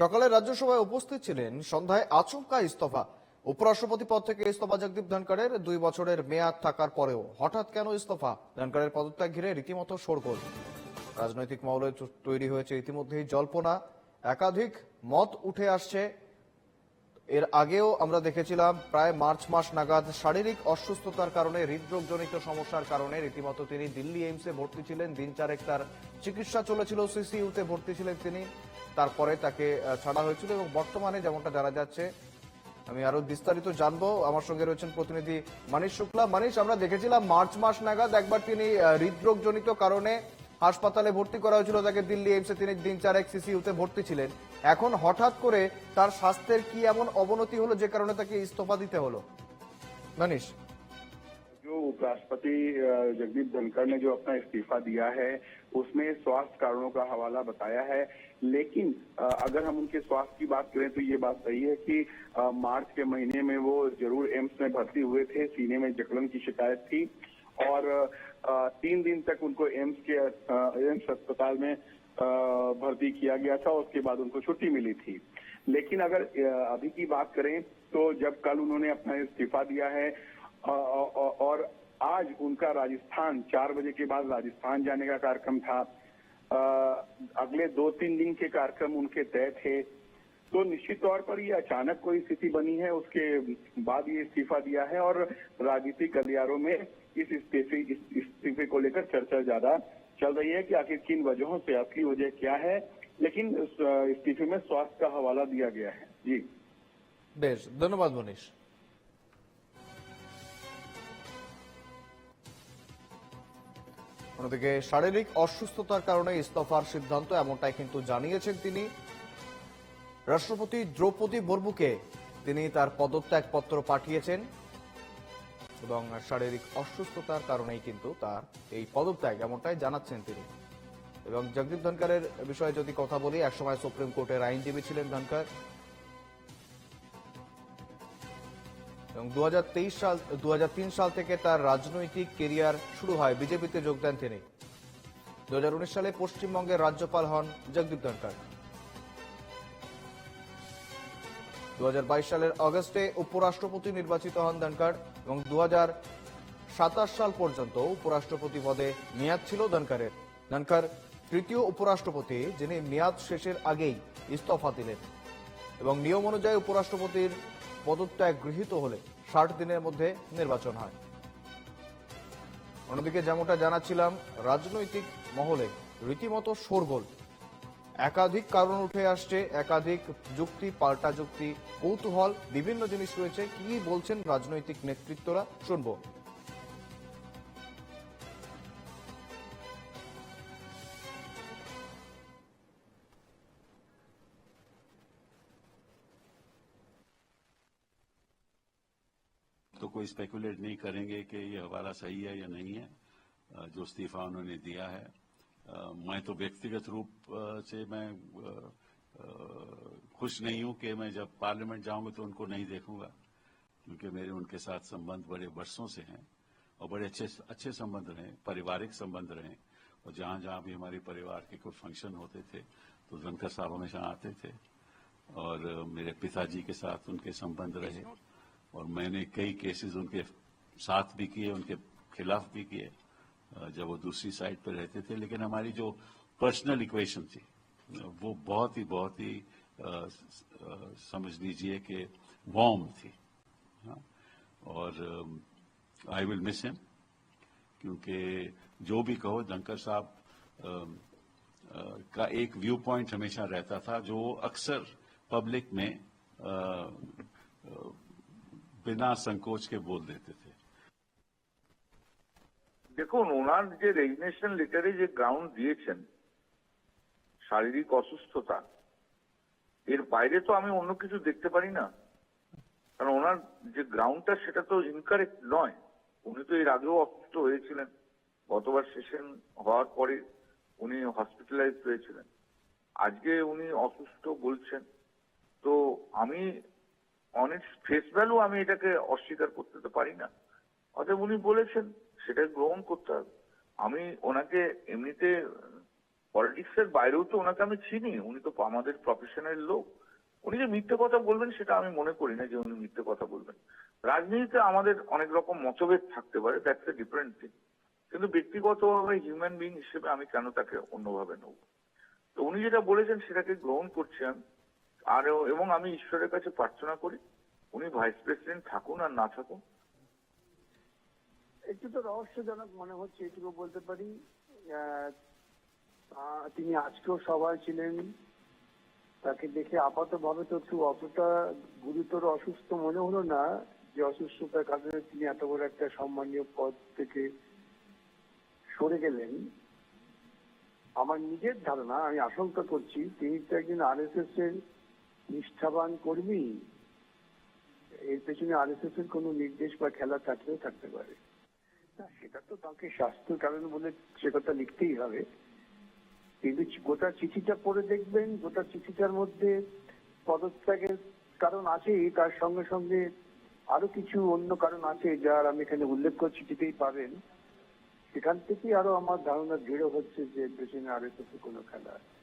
সকালে রাজ্যসভায় উপস্থিত ছিলেন সন্ধ্যায় আচমকা ইস্তফা। উপরাষ্ট্রপতি পদ থেকে ইস্তফা জগদীপ ধনকরের দুই বছরের মেয়াদ থাকার পরেও হঠাৎ কেন ইস্তফা? ধনকরের পদত্যাগ ঘিরে রীতিমতো শোরগোল। রাজনৈতিক মহলে তৈরি হয়েছে ইতিমধ্যেই জল্পনা। একাধিক মত উঠে আসছে। এর আগেও আমরা দেখেছিলাম, প্রায় মার্চ মাস নাগাদ শারীরিক অসুস্থতার কারণে হৃদরোগজনিত সমস্যার কারণে রীতিমতো তিনি দিল্লি এইমসে ভর্তি ছিলেন। দিন চারেক তার চিকিৎসা চলেছিল, সিসিইউতে ভর্তি ছিলেন তিনি। তারপরে তাকে ছাড়া হয়েছিল এবং বর্তমানে যেমনটা জানা যাচ্ছে, আমি আরও বিস্তারিত জানব। আমার সঙ্গে রয়েছেন প্রতিনিধি মানিশ শুক্লা। মানিশ আমরা দেখেছিলাম মার্চ মাস নাগাদ একবার তিনি হৃদরোগজনিত কারণে হাসপাতালে ভর্তি করা হয়েছিল, তাকে দিল্লি এইমসে তিনি দিন চারেক সিসিইউতে ভর্তি ছিলেন। এখন হঠাৎ করে তার স্বাস্থ্যের কি এমন অবনতি হলো যে কারণে তাকে ইস্তফা দিতে হলো? মানিশ راشٹرپتی جگدیپ دنکر نے جو اپنا استعفیٰ دیا ہے اس میں سواستھ کارنوں کا حوالہ بتایا ہے لیکن اگر ہم ان کے سواستھ کی بات کریں تو یہ بات صحیح ہے کہ مارچ کے مہینے میں وہ ضرور ایمس میں بھرتی ہوئے تھے سینے میں جکڑن کی شکایت تھی اور تین دن تک ان کو ایمس کے ایمس اسپتال میں بھرتی کیا گیا تھا اس کے بعد ان کو چھٹی ملی تھی لیکن اگر ابھی کی بات کریں تو جب کل انہوں نے اپنا استعفیٰ دیا ہے اور آج ان کا راجستھان چار بجے کے بعد راجستھان جانے کا کارکرم تھا۔ اگلے دو تین دن کے کارکرم ان کے طے تھے۔ تو نشچت طور پر یہ اچانک کوئی استھتی بنی ہے، اس کے بعد یہ استعفی دیا ہے اور راجنیتک گلیاروں میں اس استعفے کو لے کر چرچا زیادہ چل رہی ہے کہ آخر کن وجہوں سے، اصلی وجہ کیا ہے۔ لیکن استعفے میں سواستھ کا حوالہ دیا گیا ہے۔ جی۔ بیش دھنیہ منیش۔ অন্যদিকে শারীরিক অসুস্থতার কারণে ইস্তফার সিদ্ধান্ত এমনটাই কিন্তু জানিয়েছেন তিনি। রাষ্ট্রপতি দ্রৌপদী মুর্মুকে তিনি তার পদত্যাগ পত্র পাঠিয়েছেন এবং শারীরিক অসুস্থতার কারণেই কিন্তু তার এই পদত্যাগ এমনটাই জানাচ্ছেন তিনি। এবং জগদীপ ধনকারের বিষয়ে যদি কথা বলি, একসময় সুপ্রিম কোর্টের আইনজীবী ছিলেন ধনকর এবং দুহাজার তেইশ সাল, দুহাজার তিন সাল থেকে তার রাজনৈতিক কেরিয়ার শুরু হয়। বিজেপিতে যোগ দেন তিনি। দুহাজার উনিশ সালে পশ্চিমবঙ্গের রাজ্যপাল হন জগদীপ ধনকর দু সালের অগস্টে উপরাষ্ট্রপতি নির্বাচিত হন ধনকর এবং দু হাজার সাতাশ সাল পর্যন্ত উপরাষ্ট্রপতি পদে মেয়াদ ছিল ধনকরের ধনকর তৃতীয় উপরাষ্ট্রপতি যিনি মেয়াদ শেষের আগেই ইস্তফা দিলেন এবং নিয়ম অনুযায়ী উপরাষ্ট্রপতির পদত্যাগ গৃহীত হলে ষাট দিনের মধ্যে নির্বাচন হয়। অন্যদিকে যেমনটা জানাচ্ছিলাম, রাজনৈতিক মহলে রীতিমতো শোরগোল। একাধিক কারণ উঠে আসছে, একাধিক যুক্তি, পাল্টা যুক্তি, কৌতূহল, বিভিন্ন জিনিস রয়েছে। কি বলছেন রাজনৈতিক নেতৃত্বরা? শুনব। تو کوئی اسپیکولیٹ نہیں کریں گے کہ یہ حوالہ صحیح ہے یا نہیں ہے جو استعفا انہوں نے دیا ہے۔ میں تو ویکتیگت روپ سے میں خوش نہیں ہوں کہ میں جب پارلیمنٹ جاؤں گا تو ان کو نہیں دیکھوں گا، کیونکہ میرے ان کے ساتھ سمبند بڑے برسوں سے ہیں اور بڑے اچھے اچھے سمبند رہے پریوارک سمبند رہے اور جہاں جہاں بھی ہمارے پریوار کے کوئی فنکشن ہوتے تھے تو زنکر صاحب ہمیشہ آتے تھے اور میرے پتا جی کے ساتھ ان کے سمبند رہے۔ اور میں نے کئی کیسز ان کے ساتھ بھی کیے، ان کے خلاف بھی کیے۔ جب وہ دوسری سائڈ پہ رہتے تھے، لیکن ہماری جو پرسنل اکویشن تھی، وہ بہت ہی بہت ہی سمجھ لیجیے کہ وارم تھی۔ اور آئی ول مس ہم کیونکہ جو بھی کہو دنکر صاحب کا ایک ویو پوائنٹ ہمیشہ رہتا تھا، جو اکثر پبلک میں बिना संकोच के बोल देते थे দেখুন ওনার যে রেজিগনেশন লেটারে যে গ্রাউন্ড দিয়েছেন শারীরিক অসুস্থতা এর বাইরে তো আমি অন্য কিছু দেখতে পারি না কারণ ওনার যে গ্রাউন্ডটা সেটা তো ইনকারেক্ট নয় উনি তো এর আগেও অসুস্থ হয়েছিলেন গতবার সেশন হওয়ার পরে উনি হসপিটালাইজ হয়েছিলেন আজকে উনি অসুস্থ বলছেন তো আমি অনেক ফেস ভ্যালু আমি এটাকে অস্বীকার করতে তো পারি না। অতএব উনি বলেছেন, সেটা গ্রহণ করতে হবে। আমি ওনাকে এমনিতে পলিটিক্স এর বাইরেও তো ওনাকে আমি চিনি, উনি তো আমাদের প্রফেশনের লোক। উনি যে মিথ্যে কথা বলবেন, সেটা আমি মনে করি না যে উনি মিথ্যে কথা বলবেন। রাজনীতিতে আমাদের অনেক রকম মতভেদ থাকতে পারে দ্যাটস এ ডিফারেন্ট থিং কিন্তু ব্যক্তিগতভাবে হিউম্যান বিং হিসেবে আমি কেন তাকে অন্যভাবে নেব? তো উনি যেটা বলেছেন, সেটাকে গ্রহণ করছি আমি। আর এবং আমি ঈশ্বরের কাছে প্রার্থনা করি, উনি ভাইস প্রেসিডেন্ট থাকুন আর না থাকুন। একটু তো রহস্যজনক মনে হচ্ছে, এটুকু বলতে পারি। তিনি আজকেও সভায় ছিলেন। তাকে দেখে আপাতভাবে তো একটু অতটা গুরুতর অসুস্থ মনে হলো না, যে অসুস্থতার কারণে তিনি এত বড় একটা সম্মানীয় পদ থেকে সরে গেলেন। আমার নিজের ধারণা, আমি আশঙ্কা করছি, তিনি তো একজন আরএসএস এর নিষ্ঠাবান কর্মী, এর পেছনে আরএসএস এর কোনো নির্দেশ বা খেলা থাকলেও থাকতে পারে। সেটা তো তাকে স্বাস্থ্য কারণ বলে সে কথা লিখতেই হবে। কিন্তু গোটা চিঠিটা পড়ে দেখবেন, গোটা চিঠিটার মধ্যে পদত্যাগের কারণ আছেই তার সঙ্গে সঙ্গে আরও কিছু অন্য কারণ আছে যার আমি এখানে উল্লেখ করে চিঠিতেই পাবেন। সেখান থেকেই আরও আমার ধারণা দৃঢ় হচ্ছে যে পেছনে আর এস কোনো খেলা আছে।